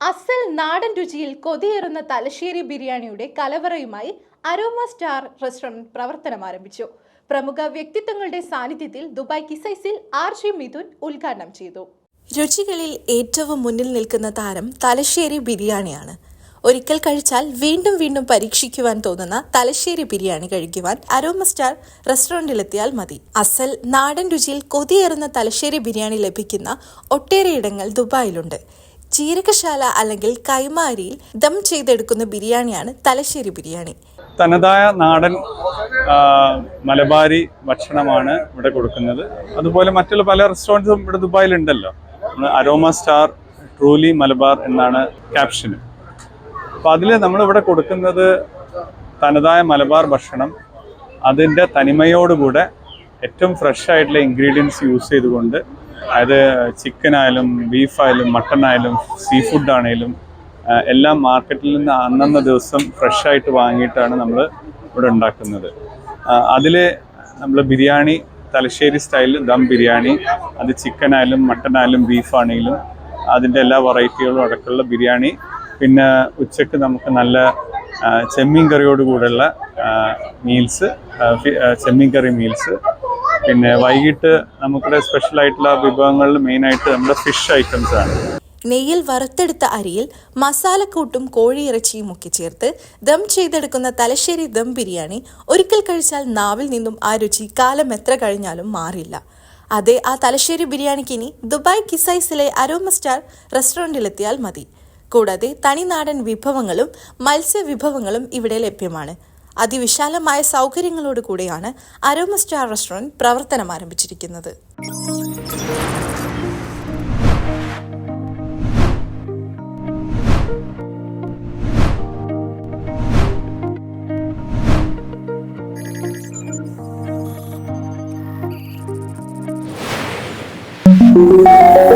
അസൽ നാടൻ രുചിയിൽ കൊതിയേറുന്ന തലശ്ശേരി ബിരിയാണിയുടെ കലവറയുമായി അരോമ സ്റ്റാർ റെസ്റ്റോറന്റ് പ്രവർത്തനം ആരംഭിച്ചു. പ്രമുഖ വ്യക്തിത്വങ്ങളുടെ സാന്നിധ്യത്തിൽ ദുബായ് കിസൈസിൽ ആർ ജി മിഥുൻ ഉദ്ഘാടനം ചെയ്തു. രുചികളിൽ ഏറ്റവും മുന്നിൽ നിൽക്കുന്ന താരം തലശ്ശേരി ബിരിയാണിയാണ്. ഒരിക്കൽ കഴിച്ചാൽ വീണ്ടും വീണ്ടും പരീക്ഷിക്കുവാൻ തോന്നുന്ന തലശ്ശേരി ബിരിയാണി കഴിക്കുവാൻ അരോമ സ്റ്റാർ റെസ്റ്റോറന്റിലെത്തിയാൽ മതി. അസൽ നാടൻ രുചിയിൽ കൊതിയേറുന്ന തലശ്ശേരി ബിരിയാണി ലഭിക്കുന്ന ഒട്ടേറെ ഇടങ്ങൾ ദുബായിലുണ്ട്. ജീരകശാല അല്ലെങ്കിൽ കൈമാരിയിൽ ദം ചെയ്തെടുക്കുന്ന ബിരിയാണിയാണ് തലശ്ശേരി ബിരിയാണി. തനതായ നാടൻ മലബാരി ഭക്ഷണമാണ് ഇവിടെ കൊടുക്കുന്നത്. അതുപോലെ മറ്റുള്ള പല റെസ്റ്റോറന്റ്സും ഇവിടെ ദുബായിലുണ്ടല്ലോ. ഉണ്ടല്ലോ അരോമ സ്റ്റാർ ട്രൂലി മലബാർ എന്നാണ് ക്യാപ്ഷൻ അപ്പോൾ അതിൽ നമ്മളിവിടെ കൊടുക്കുന്നത് തനതായ മലബാർ ഭക്ഷണം. അതിന്റെ തനിമയോടുകൂടെ ഏറ്റവും ഫ്രഷ് ആയിട്ടുള്ള ഇൻഗ്രീഡിയൻസ് യൂസ് ചെയ്തുകൊണ്ട് അതായത് ചിക്കൻ ആയാലും ബീഫായാലും മട്ടൺ ആയാലും സീ ഫുഡ് ആണെങ്കിലും എല്ലാം മാർക്കറ്റിൽ നിന്ന് അന്നന്ന ദിവസം ഫ്രഷായിട്ട് വാങ്ങിയിട്ടാണ് നമ്മൾ ഇവിടെ ഉണ്ടാക്കുന്നത്. അതിൽ നമ്മൾ ബിരിയാണി തലശ്ശേരി സ്റ്റൈലിൽ ദം ബിരിയാണി അത് ചിക്കൻ ആയാലും മട്ടൺ ആയാലും ബീഫ് ആണെങ്കിലും അതിന്റെ എല്ലാ വെറൈറ്റികളും അടക്കമുള്ള ബിരിയാണി. പിന്നെ ഉച്ചയ്ക്ക് നമുക്ക് നല്ല ചെമ്മീൻ കറിയോട് കൂടെയുള്ള മീൽസ് ചെമ്മീൻ കറി മീൽസ് പിന്നെ വൈകിട്ട് നമുക്കിവിടെ സ്പെഷ്യൽ ആയിട്ടുള്ള വിഭവങ്ങളിൽ മെയിനായിട്ട് നമ്മുടെ ഫിഷ് ഐറ്റംസ് ആണ്. നെയ്യിൽ വറുത്തെടുത്ത അരിയിൽ മസാലക്കൂട്ടും കോഴിയിറച്ചിയും ഒക്കെ ചേർത്ത് ദം ചെയ്തെടുക്കുന്ന തലശ്ശേരി ദം ബിരിയാണി ഒരിക്കൽ കഴിച്ചാൽ നാവിൽ നിന്നും ആ രുചി കാലം എത്ര കഴിഞ്ഞാലും മാറില്ല. അതെ ആ തലശ്ശേരി ബിരിയാണിക്ക് ഇനി ദുബായ് കിസൈസിലെ അരോമ സ്റ്റാർ റെസ്റ്റോറന്റിലെത്തിയാൽ മതി. കൂടാതെ തനിനാടൻ വിഭവങ്ങളും മത്സ്യ വിഭവങ്ങളും ഇവിടെ ലഭ്യമാണ്. അതിവിശാലമായ സൗകര്യങ്ങളോട് കൂടിയാണ് അരോമ സ്റ്റാർ റെസ്റ്റോറന്റ് പ്രവർത്തനം ആരംഭിച്ചിരിക്കുന്നത്. Thank